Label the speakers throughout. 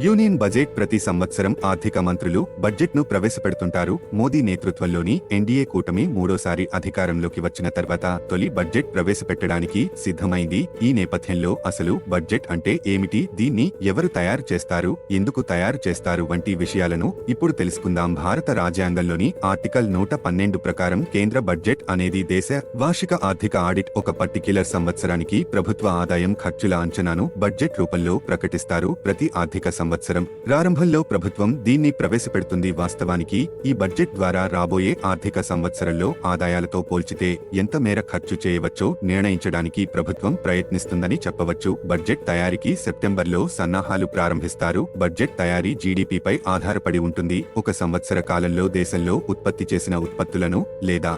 Speaker 1: Union budget ప్రతి సంవత్సరం ఆర్థిక మంత్రులు బడ్జెట్ను ప్రవేశపెడుతుంటారు. మోదీ నేతృత్వంలోని ఎన్డీఏ కూటమి మూడోసారి అధికారంలోకి వచ్చిన తర్వాత తొలి బడ్జెట్ ప్రవేశపెట్టడానికి సిద్ధమైంది. ఈ నేపథ్యంలో అసలు బడ్జెట్ అంటే ఏమిటి? దీన్ని ఎవరు తయారు చేస్తారు? ఎందుకు తయారు చేస్తారు? వంటి విషయాలను ఇప్పుడు తెలుసుకుందాం. భారత రాజ్యాంగంలోని ఆర్టికల్ నూట పన్నెండు ప్రకారం కేంద్ర బడ్జెట్ అనేది దేశ వార్షిక ఆర్థిక ఆడిట్ ఒక పర్టిక్యులర్ సంవత్సరానికి ప్రభుత్వ ఆదాయం ఖర్చుల అంచనాను బడ్జెట్ రూపంలో ప్రకటిస్తారు. ప్రతి ఆర్థిక సంవత్సరం ప్రారంభంలో ప్రభుత్వం దీన్ని ప్రవేశపెడుతుంది. వాస్తవానికి ఈ బడ్జెట్ ద్వారా రాబోయే ఆర్థిక సంవత్సరంలో ఆదాయాలతో పోల్చితే ఎంత మేర ఖర్చు చేయవచ్చో నిర్ణయించడానికి ప్రభుత్వం ప్రయత్నిస్తుందని చెప్పవచ్చు. బడ్జెట్ తయారీకి సెప్టెంబర్లో సన్నాహాలు ప్రారంభిస్తారు. బడ్జెట్ తయారీ జీడీపీపై ఆధారపడి ఉంటుంది. ఒక సంవత్సర కాలంలో దేశంలో ఉత్పత్తి చేసిన ఉత్పత్తులను లేదా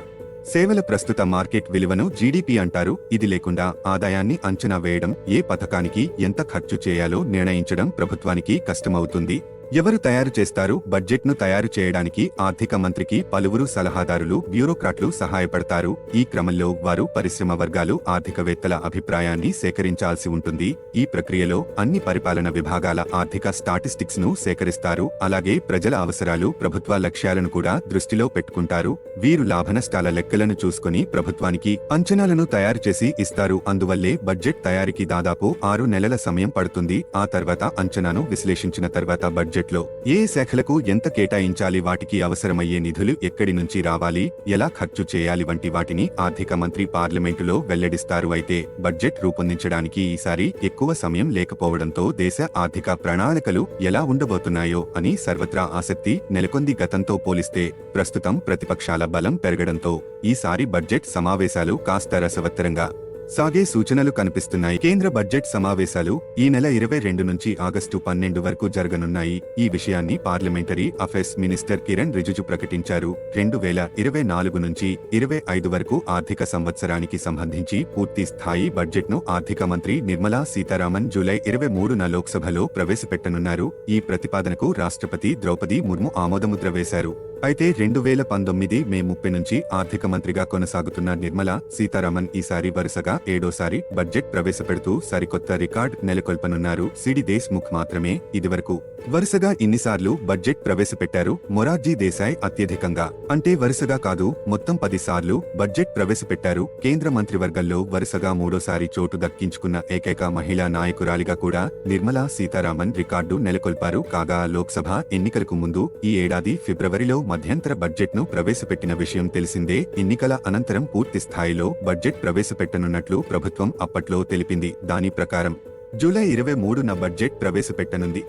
Speaker 1: సేవల ప్రస్తుత మార్కెట్ విలువను జీడిపి అంటారు. ఇది లేకుండా ఆదాయాన్ని అంచనా వేయడం ఏ పథకానికి ఎంత ఖర్చు చేయాలో నిర్ణయించడం ప్రభుత్వానికి కష్టమవుతుంది. ఎవరు తయారు చేస్తారు? బడ్జెట్ను తయారు చేయడానికి ఆర్థిక మంత్రికి పలువురు సలహాదారులు బ్యూరోక్రాట్లు సహాయపడతారు. ఈ క్రమంలో వారు పరిశ్రమ వర్గాలు ఆర్థికవేత్తల అభిప్రాయాన్ని సేకరించాల్సి ఉంటుంది. ఈ ప్రక్రియలో అన్ని పరిపాలన విభాగాల ఆర్థిక స్టాటిస్టిక్స్ను సేకరిస్తారు. అలాగే ప్రజల అవసరాలు ప్రభుత్వ లక్ష్యాలను కూడా దృష్టిలో పెట్టుకుంటారు. వీరు లాభనష్టాల లెక్కలను చూసుకుని ప్రభుత్వానికి అంచనాలను తయారు చేసి ఇస్తారు. అందువల్లే బడ్జెట్ తయారీకి దాదాపు ఆరు నెలల సమయం పడుతుంది. ఆ తర్వాత అంచనాను విశ్లేషించిన తర్వాత బడ్జెట్ బడ్జెట్లో ఏ శాఖలకు ఎంత కేటాయించాలి? వాటికి అవసరమయ్యే నిధులు ఎక్కడి నుంచి రావాలి? ఎలా ఖర్చు చేయాలి? వంటి వాటిని ఆర్థిక మంత్రి పార్లమెంటులో వెల్లడిస్తారు. అయితే బడ్జెట్ రూపొందించడానికి ఈసారి ఎక్కువ సమయం లేకపోవడంతో దేశ ఆర్థిక ప్రణాళికలు ఎలా ఉండబోతున్నాయో అని సర్వత్రా ఆసక్తి నెలకొంది. గతంతో పోలిస్తే ప్రస్తుతం ప్రతిపక్షాల బలం పెరగడంతో ఈసారి బడ్జెట్ సమావేశాలు కాస్త రసవత్తరంగా సాగే సూచనలు కనిపిస్తున్నాయి. కేంద్ర బడ్జెట్ సమావేశాలు ఈ నెల ఇరవై రెండు నుంచి ఆగస్టు పన్నెండు వరకు జరగనున్నాయి. ఈ విషయాన్ని parliamentary affairs minister Kiran Rijiju ప్రకటించారు. రెండు వేల ఇరవై నాలుగు నుంచి ఇరవై ఐదు వరకు ఆర్థిక సంవత్సరానికి సంబంధించి పూర్తి స్థాయి బడ్జెట్ను ఆర్థిక మంత్రి నిర్మలా సీతారామన్ జూలై ఇరవై మూడున లోక్సభలో ప్రవేశపెట్టనున్నారు. ఈ ప్రతిపాదనకు రాష్ట్రపతి ద్రౌపది ముర్ము ఆమోదముద్ర వేశారు. అయితే రెండు వేల పంతొమ్మిది మే ముప్పై నుంచి ఆర్థిక మంత్రిగా కొనసాగుతున్న నిర్మలా సీతారామన్ ఈసారి వరుసగా ఏడోసారి బడ్జెట్ ప్రవేశపెడుతూ సరికొత్త రికార్డ్ నెలకొల్పనున్నారు. సిడి దేశ్ముఖ్ మాత్రమే ఇదివరకు వరుసగా ఇన్నిసార్లు బడ్జెట్ ప్రవేశపెట్టారు. మొరార్జీ దేశాయ్ అత్యధికంగా అంటే వరుసగా కాదు మొత్తం పదిసార్లు బడ్జెట్ ప్రవేశపెట్టారు. కేంద్ర మంత్రివర్గంలో వరుసగా మూడోసారి చోటు దక్కించుకున్న ఏకైక మహిళా నాయకురాలిగా కూడా నిర్మలా సీతారామన్ రికార్డు నెలకొల్పారు. కాగా లోక్సభ ఎన్నికలకు ముందు ఈ ఏడాది ఫిబ్రవరిలో మధ్యంతర బడ్జెట్ను ప్రవేశపెట్టిన విషయం తెలిసిందే. ఎన్నికల అనంతరం పూర్తి స్థాయిలో బడ్జెట్ ప్రవేశపెట్టనున్నట్లు ప్రభుత్వం అప్పట్లో తెలిపింది. దాని ప్రకారం జూలై ఇరవై మూడున బడ్జెట్ ప్రవేశపెట్టనుంది.